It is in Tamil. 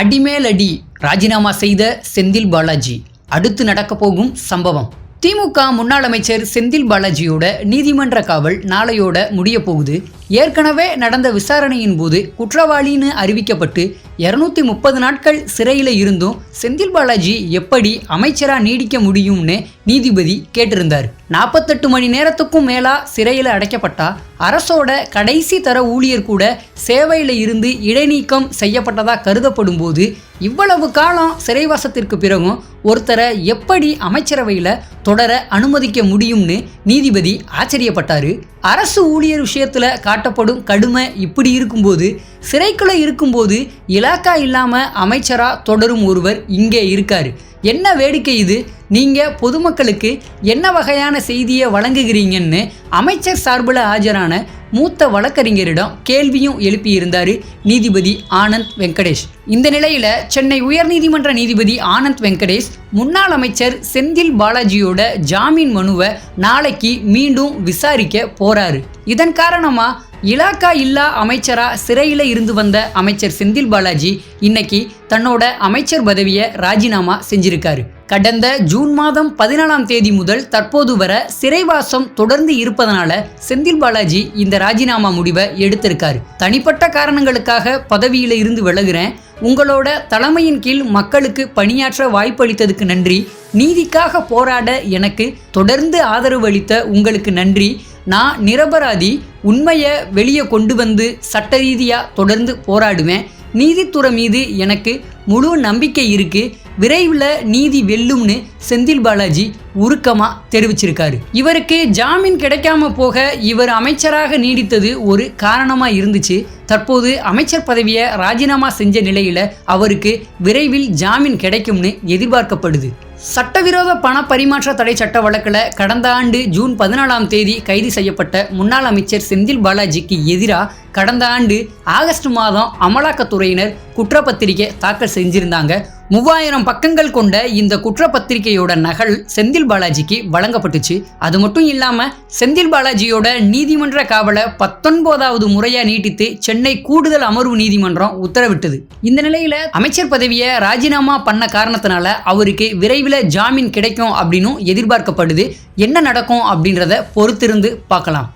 அடிமேல் அடி ராஜினாமா செய்த செந்தில் பாலாஜி. அடுத்து நடக்க போகும் சம்பவம். திமுக முன்னாள் அமைச்சர் செந்தில் பாலாஜியோட நீதிமன்ற காவல் நாளையோட முடிய போகுது. ஏற்கனவே நடந்த விசாரணையின் போது குற்றவாளின்னு அறிவிக்கப்பட்டு இரநூத்தி முப்பது நாட்கள் சிறையில் இருந்தும் செந்தில் பாலாஜி எப்படி அமைச்சராக நீடிக்க முடியும்னு நீதிபதி கேட்டிருந்தார். நாற்பத்தெட்டு மணி நேரத்துக்கும் மேலா சிறையில் அடைக்கப்பட்டா அரசோட கடைசி தர ஊழியர் கூட சேவையில் இருந்து இடைநீக்கம் செய்யப்பட்டதா கருதப்படும் போது இவ்வளவு காலம் சிறைவாசத்திற்கு பிறகும் ஒருத்தரை எப்படி அமைச்சரவையில் தொடர அனுமதிக்க முடியும்னு நீதிபதி ஆச்சரியப்பட்டாரு. அரசு ஊழியர் விஷயத்தில் காட்டப்படும் கடுமை இப்படி இருக்கும்போது சிறைக்குள்ள இருக்கும்போது இலாக்கா இல்லாமல் அமைச்சராக தொடரும் ஒருவர் இங்கே இருக்கார். என்ன வேடிக்கை இது? நீங்கள் பொதுமக்களுக்கு என்ன வகையான செய்தியை வழங்குகிறீங்கன்னு அமைச்சர் சார்பில் ஆஜரான மூத்த வழக்கறிஞரிடம் கேள்வியும் எழுப்பியிருந்தார் நீதிபதி ஆனந்த் வெங்கடேஷ். இந்த நிலையில சென்னை உயர்நீதிமன்ற நீதிபதி ஆனந்த் வெங்கடேஷ் முன்னாள் அமைச்சர் செந்தில் பாலாஜியோட ஜாமீன் மனுவை நாளைக்கு மீண்டும் விசாரிக்க போறாரு. இதன் காரணமாக இலாக்கா இல்லா அமைச்சரா சிறையில் இருந்து வந்த அமைச்சர் செந்தில் பாலாஜி இன்னைக்கு தன்னோட அமைச்சர் பதவியை ராஜினாமா செஞ்சிருக்காரு. கடந்த ஜூன் மாதம் பதினாலாம் தேதி முதல் தற்போது வர சிறைவாசம் தொடர்ந்து இருப்பதனால செந்தில் பாலாஜி இந்த ராஜினாமா முடிவை எடுத்திருக்காரு. தனிப்பட்ட காரணங்களுக்காக பதவியில இருந்து விலகுறேன். உங்களோட தலைமையின் கீழ் மக்களுக்கு பணியாற்ற வாய்ப்பளித்ததுக்கு நன்றி. நீதிக்காக போராட எனக்கு தொடர்ந்து ஆதரவு அளித்த உங்களுக்கு நன்றி. நான் நிரபராதி உண்மையை வெளியே கொண்டு வந்து சட்ட ரீதியாக தொடர்ந்து போராடுவேன். நீதித்துறை மீது எனக்கு முழு நம்பிக்கை இருக்கு. விரைவில் நீதி வெல்லும்னு செந்தில் பாலாஜி உருக்கமாக தெரிவிச்சிருக்காரு. இவருக்கு ஜாமீன் கிடைக்காம போக இவர் அமைச்சராக நீடித்தது ஒரு காரணமாக இருந்துச்சு. தற்போது அமைச்சர் பதவியை ராஜினாமா செஞ்ச நிலையில் அவருக்கு விரைவில் ஜாமீன் கிடைக்கும்னு எதிர்பார்க்கப்படுது. சட்டவிரோத பண பரிமாற்ற தடை சட்ட வழக்கில் கடந்த ஆண்டு ஜூன் பதினாலாம் தேதி கைது செய்யப்பட்ட முன்னாள் அமைச்சர் செந்தில் பாலாஜிக்கு எதிராக கடந்த ஆண்டு ஆகஸ்ட் மாதம் அமலாக்கத்துறையினர் குற்றப்பத்திரிகை தாக்கல் செஞ்சிருந்தாங்க. மூவாயிரம் பக்கங்கள் கொண்ட இந்த குற்றப்பத்திரிகையோட நகல் செந்தில் பாலாஜிக்கு வழங்கப்பட்டுச்சு. அது மட்டும் இல்லாமல் செந்தில் பாலாஜியோட நீதிமன்ற காவலை பத்தொன்பதாவது முறையாக நீட்டித்து சென்னை கூடுதல் அமர்வு நீதிமன்றம் உத்தரவிட்டது. இந்த நிலையில அமைச்சர் பதவியை ராஜினாமா பண்ண காரணத்தினால அவருக்கு விரைவில் ஜாமீன் கிடைக்கும் அப்படின்னு எதிர்பார்க்கப்படுது. என்ன நடக்கும் அப்படின்றத பொறுத்திருந்து பார்க்கலாம்.